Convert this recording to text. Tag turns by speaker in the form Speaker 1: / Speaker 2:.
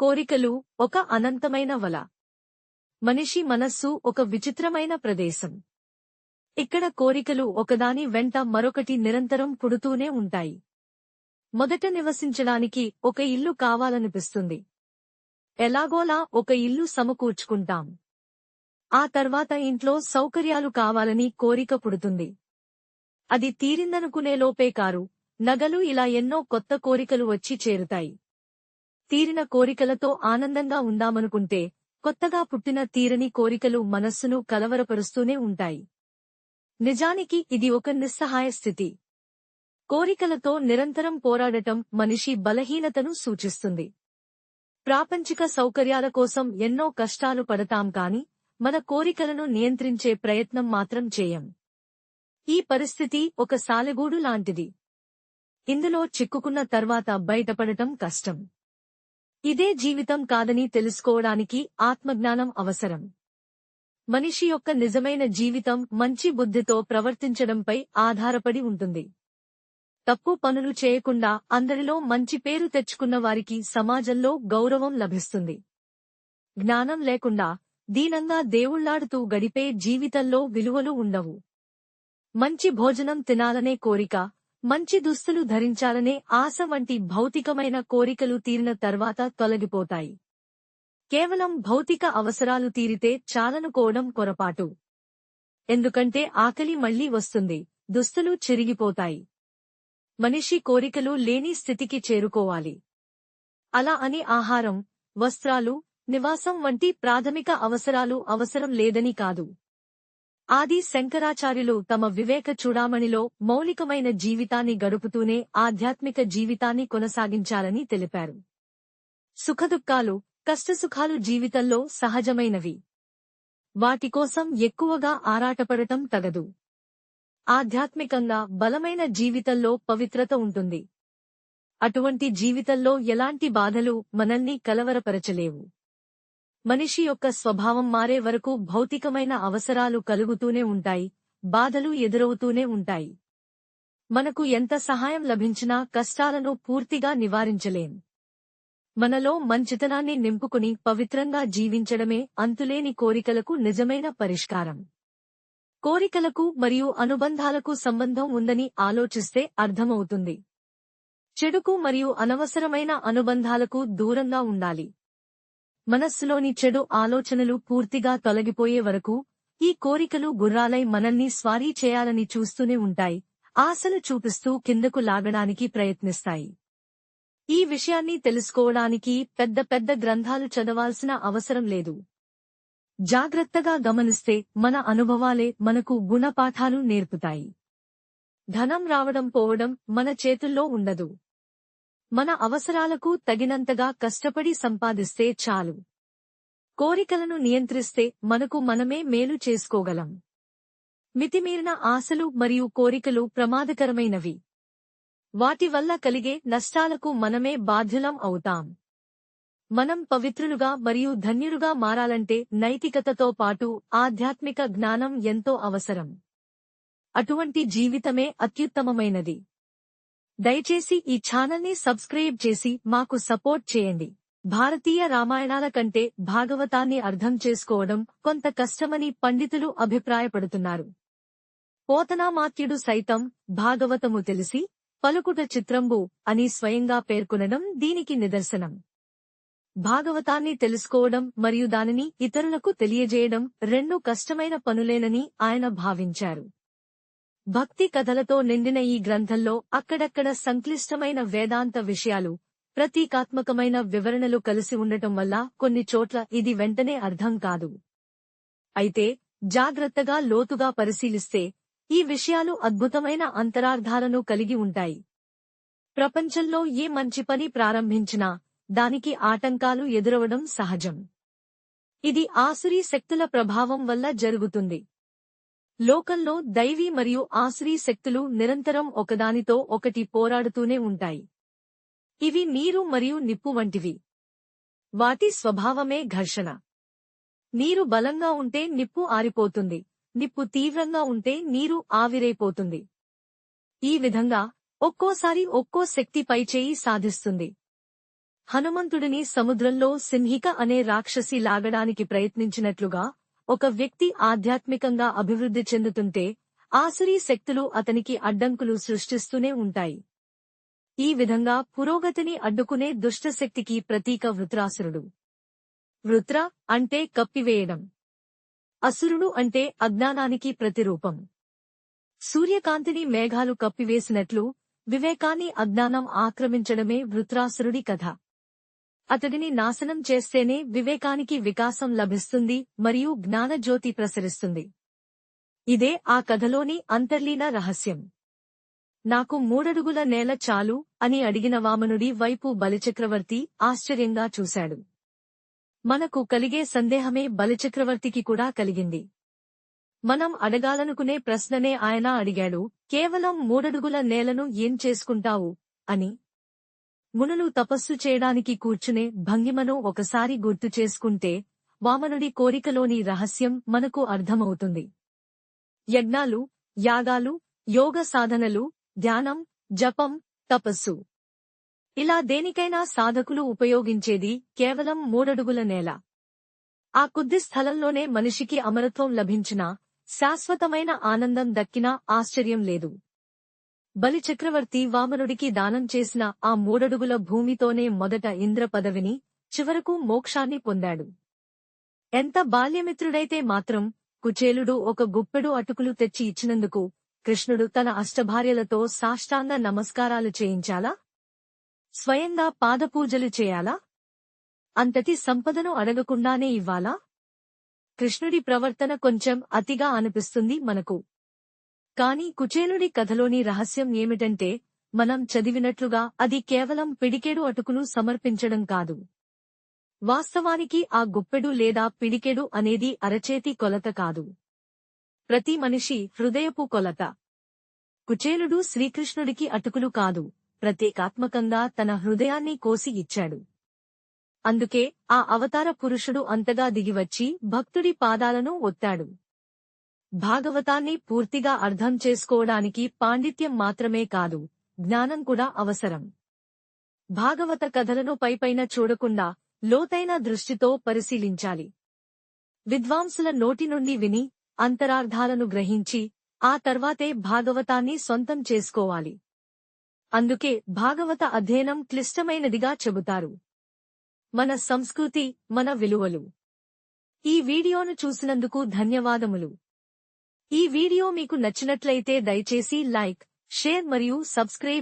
Speaker 1: కోరికలు ఒక అనంతమైన వల. మనిషి మనస్సు ఒక విచిత్రమైన ప్రదేశం. ఇక్కడ కోరికలు ఒకదాని వెంట మరొకటి నిరంతరం పుడుతూనే ఉంటాయి. మొదట నివసించడానికి ఒక ఇల్లు కావాలనిపిస్తుంది. ఎలాగోలా ఒక ఇల్లు సమకూర్చుకుంటాం. ఆ తర్వాత ఇంట్లో సౌకర్యాలు కావాలని కోరిక పుడుతుంది. అది తీరిందనుకునేలోపే కారు నగలు ఇలా ఎన్నో కొత్త కోరికలు వచ్చి చేరుతాయి. తీరిన కోరికలతో ఆనందంగా ఉందామనుకుంటే కొత్తగా పుట్టిన తీరని కోరికలు మనస్సును కలవరపరుస్తూనే ఉంటాయి. నిజానికి ఇది ఒక నిస్సహాయ స్థితి. కోరికలతో నిరంతరం పోరాడటం మనిషి బలహీనతను సూచిస్తుంది. ప్రాపంచిక సౌకర్యాల కోసం ఎన్నో కష్టాలు పడతాం కాని మన కోరికలను నియంత్రించే ప్రయత్నం మాత్రం చేయం. ఈ పరిస్థితి ఒక సాలెగూడు లాంటిది. ఇందులో చిక్కుకున్న తర్వాత బయటపడటం కష్టం. ఇదే జీవితం కాదని తెలుసుకోవడానికి ఆత్మజ్ఞానం అవసరం. మనిషి యొక్క నిజమైన జీవితం మంచి బుద్ధితో ప్రవర్తించడంపై ఆధారపడి ఉంటుంది. తప్పు పనులు చేయకుండా అందరిలో మంచి పేరు తెచ్చుకున్న వారికి సమాజంలో గౌరవం లభిస్తుంది. జ్ఞానం లేకుండా దీనంగా దేవుళ్ళాడుతూ గడిపే జీవితంలో విలువలు ఉండవు. మంచి భోజనం తినాలనే కోరిక మంచి దుస్తులు ధరించాలనే ఆశ వంటి భౌతికమైన కోరికలు తీరిన తర్వాత తొలగిపోతాయి. కేవలం భౌతిక అవసరాలు తీరితే చాలనుకోవడం పొరపాటు. ఎందుకంటే ఆకలి మళ్ళీ వస్తుంది దుస్తులు చిరిగిపోతాయి. మనిషి కోరికలు లేని స్థితికి చేరుకోవాలి. అలా అని ఆహారం వస్త్రాలు నివాసం వంటి ప్రాథమిక అవసరాలు అవసరం లేదని కాదు. ఆది శంకరాచార్యులు తమ వివేక చూడామణిలో మౌలికమైన జీవితాన్ని గడుపుతూనే ఆధ్యాత్మిక జీవితాన్ని కొనసాగించాలని తెలిపారు. సుఖదుఖాలు కష్టసుఖాలు జీవితంలో సహజమైనవి. వాటికోసం ఎక్కువగా ఆరాటపడటం తగదు. ఆధ్యాత్మికంగా బలమైన జీవితంలో పవిత్రత ఉంటుంది. అటువంటి జీవితంలో ఎలాంటి బాధలు మనల్ని కలవరపరచలేవు. మనిషి యొక్క స్వభావం మారే వరకు భౌతికమైన అవసరాలు కలుగుతూనే ఉంటాయి బాధలు ఎదురవుతూనే ఉంటాయి. మనకు ఎంత సహాయం లభించినా కష్టాలను పూర్తిగా నివారించలేం. మనలో మంచితనాన్ని నింపుకుని పవిత్రంగా జీవించడమే అంతులేని కోరికలకు నిజమైన పరిష్కారం. కోరికలకు మరియు అనుబంధాలకు సంబంధం ఉందని ఆలోచిస్తే అర్థమవుతుంది. చెడుకు మరియు అనవసరమైన అనుబంధాలకు దూరంగా ఉండాలి. మనస్సులోని చెడు ఆలోచనలు పూర్తిగా తొలగిపోయే వరకు ఈ కోరికలు గుర్రాలై మనల్ని స్వారీ చేయాలని చూస్తూనే ఉంటాయి ఆశలు చూపిస్తూ కిందకు లాగడానికి ప్రయత్నిస్తాయి. ఈ విషయాన్ని తెలుసుకోవడానికి పెద్ద పెద్ద గ్రంథాలు చదవాల్సిన అవసరం లేదు. జాగ్రత్తగా గమనిస్తే మన అనుభవాలే మనకు గుణపాఠాలు నేర్పుతాయి. ధనం రావడం పోవడం మన చేతుల్లో ఉండదు. మన అవసరాలకు తగినంతగా కష్టపడి సంపాదిస్తే చాలు. కోరికలను నియంత్రిస్తే మనకు మనమే మేలు చేసుకోగలం. మితిమీరిన ఆశలు మరియు కోరికలు ప్రమాదకరమైనవి. వాటి వల్ల కలిగే నష్టాలకు మనమే బాధ్యులం అవుతాం. మనం పవిత్రులుగా మరియు ధన్యులుగా మారాలంటే నైతికతతో పాటు ఆధ్యాత్మిక జ్ఞానం ఎంతో అవసరం. అటువంటి జీవితమే అత్యుత్తమమైనది. దయచేసి ఈ ఛానల్ని సబ్స్క్రైబ్ చేసి మాకు సపోర్ట్ చేయండి. భారతీయ రామాయణాల కంటే భాగవతాన్ని అర్థం చేసుకోవడం కొంత కష్టమని పండితులు అభిప్రాయపడుతున్నారు. పోతనామాత్యుడు సైతం భాగవతము తెలిసి పలుకుట చిత్రంబు అని స్వయంగా పేర్కొనడం దీనికి నిదర్శనం. భాగవతాన్ని తెలుసుకోవడం మరియు దానిని ఇతరులకు తెలియజేయడం రెండు కష్టమైన పనులేనని ఆయన భావించారు. భక్తి కథలతో నిండిన ఈ గ్రంథంలో అక్కడక్కడ సంక్లిష్టమైన వేదాంత విషయాలు ప్రతీకాత్మకమైన వివరణలు కలిసి ఉండటం వల్ల కొన్ని చోట్ల ఇది వెంటనే అర్థం కాదు. అయితే జాగ్రత్తగా లోతుగా పరిశీలిస్తే ఈ విషయాలు అద్భుతమైన అంతరార్థాలను కలిగి ఉంటాయి. ప్రపంచంలో ఏ మంచి పని ప్రారంభించినా దానికి ఆటంకాలు ఎదురవడం సహజం. ఇది ఆసురీ శక్తుల ప్రభావం వల్ల జరుగుతుంది. లోకంలో దైవీ మరియు ఆశ్రీ శక్తులు నిరంతరం ఒకదానితో ఒకటి పోరాడుతూనే ఉంటాయి. ఇవి నీరు మరియు నిప్పు వంటివి. వాటి స్వభావమే ఘర్షణ. నీరు బలంగా ఉంటే నిప్పు ఆరిపోతుంది. నిప్పు తీవ్రంగా ఉంటే నీరు ఆవిరైపోతుంది. ఈ విధంగా ఒక్కోసారి ఒక్కో శక్తి పైచేయి సాధిస్తుంది. హనుమంతుడిని సముద్రంలో సింహిక అనే రాక్షసి లాగడానికి ప్రయత్నించినట్లుగా ఒక వ్యక్తి ఆధ్యాత్మికంగా అభివృద్ధి చెందుతుంటే ఆసురీ శక్తులు అతనికి అడ్డంకులు సృష్టిస్తూనే ఉంటాయి. ఈ విధంగా పురోగతిని అడ్డుకునే దుష్టశక్తికి ప్రతీక వృత్రాసురుడు. వృత్ర అంటే కప్పివేయడం. అసురుడు అంటే అజ్ఞానానికి ప్రతిరూపం. సూర్యకాంతిని మేఘాలు కప్పివేసినట్లు వివేకాన్ని అజ్ఞానం ఆక్రమించడమే వృత్రాసురుడి కథ. అతడిని నాశనం చేస్తేనే వివేకానికి వికాసం లభిస్తుంది మరియు జ్ఞానజ్యోతి ప్రసరిస్తుంది. ఇదే ఆ కథలోని అంతర్లీన రహస్యం. నాకు మూడడుగుల నేల చాలు అని అడిగిన వామనుడి వైపు బలిచక్రవర్తి ఆశ్చర్యంగా చూశాడు. మనకు కలిగే సందేహమే బలిచక్రవర్తికి కూడా కలిగింది. మనం అడగాలనుకునే ప్రశ్ననే ఆయన అడిగాడు కేవలం మూడడుగుల నేలను ఏం చేసుకుంటావు? అని మునులు తపస్సు చేయడానికి కూర్చునే భంగిమను ఒకసారి గుర్తు చేసుకుంటే వామనుడి కోరికలోని రహస్యం మనకు అర్థమవుతుంది. యజ్ఞాలు యాగాలు యోగ సాధనలు ధ్యానం జపం తపస్సు. ఇలా దేనికైనా సాధకులు ఉపయోగించేది కేవలం మూడడుగుల నేల. ఆ కొద్ది స్థలంలోనే మనిషికి అమరత్వం లభించినా శాశ్వతమైన ఆనందం దక్కినా ఆశ్చర్యం లేదు. బలిచక్రవర్తి వామనుడికి దానం చేసిన ఆ మూడడుగుల భూమితోనే మొదట ఇంద్ర పదవిని చివరకు మోక్షాన్ని పొందాడు. ఎంత బాల్యమిత్రుడైతే మాత్రం కుచేలుడు ఒక గుప్పెడు అటుకులు తెచ్చి ఇచ్చినందుకు కృష్ణుడు తన అష్టభార్యలతో సాష్టాంగ నమస్కారాలు చేయించాలా? స్వయంగా పాదపూజలు చేయాలా? అంతటి సంపదను అడగకుండానే ఇవ్వాలా? కృష్ణుడి ప్రవర్తన కొంచెం అతిగా అనిపిస్తుంది మనకు. కాని కుచేలుడి కథలోని రహస్యం ఏమిటంటే మనం చదివినట్లుగా అది కేవలం పిడికేడు అటుకులు సమర్పించడం కాదు. వాస్తవానికి ఆ గుప్పెడు లేదా పిడికెడు అనేది అరచేతి కొలత కాదు. ప్రతి మనిషి హృదయపు కొలత. కుచేలుడు శ్రీకృష్ణుడికి అటుకులు కాదు ప్రత్యేకాత్మకంగా తన హృదయాన్ని కోసి ఇచ్చాడు. అందుకే ఆ అవతార పురుషుడు అంతగా దిగివచ్చి భక్తుడి పాదాలను ఒత్తాడు. భాగవతాన్ని పూర్తిగా అర్థం చేసుకోవడానికి పాండిత్యం మాత్రమే కాదు జ్ఞానం కూడా అవసరం. భాగవత కథలను పైపైన చూడకుండా లోతైన దృష్టితో పరిశీలించాలి. విద్వాంసుల నోటి నుండి విని అంతరార్థాలను గ్రహించి ఆ తర్వాతే భాగవతాన్ని సొంతం చేసుకోవాలి. అందుకే భాగవత అధ్యయనం క్లిష్టమైనదిగా చెబుతారు. మన సంస్కృతి మన విలువలు. ఈ వీడియోను చూసినందుకు ధన్యవాదములు. ఈ వీడియో మీకు నచ్చినట్లయితే దయచేసి లైక్ షేర్ మరియు సబ్స్క్రైబ్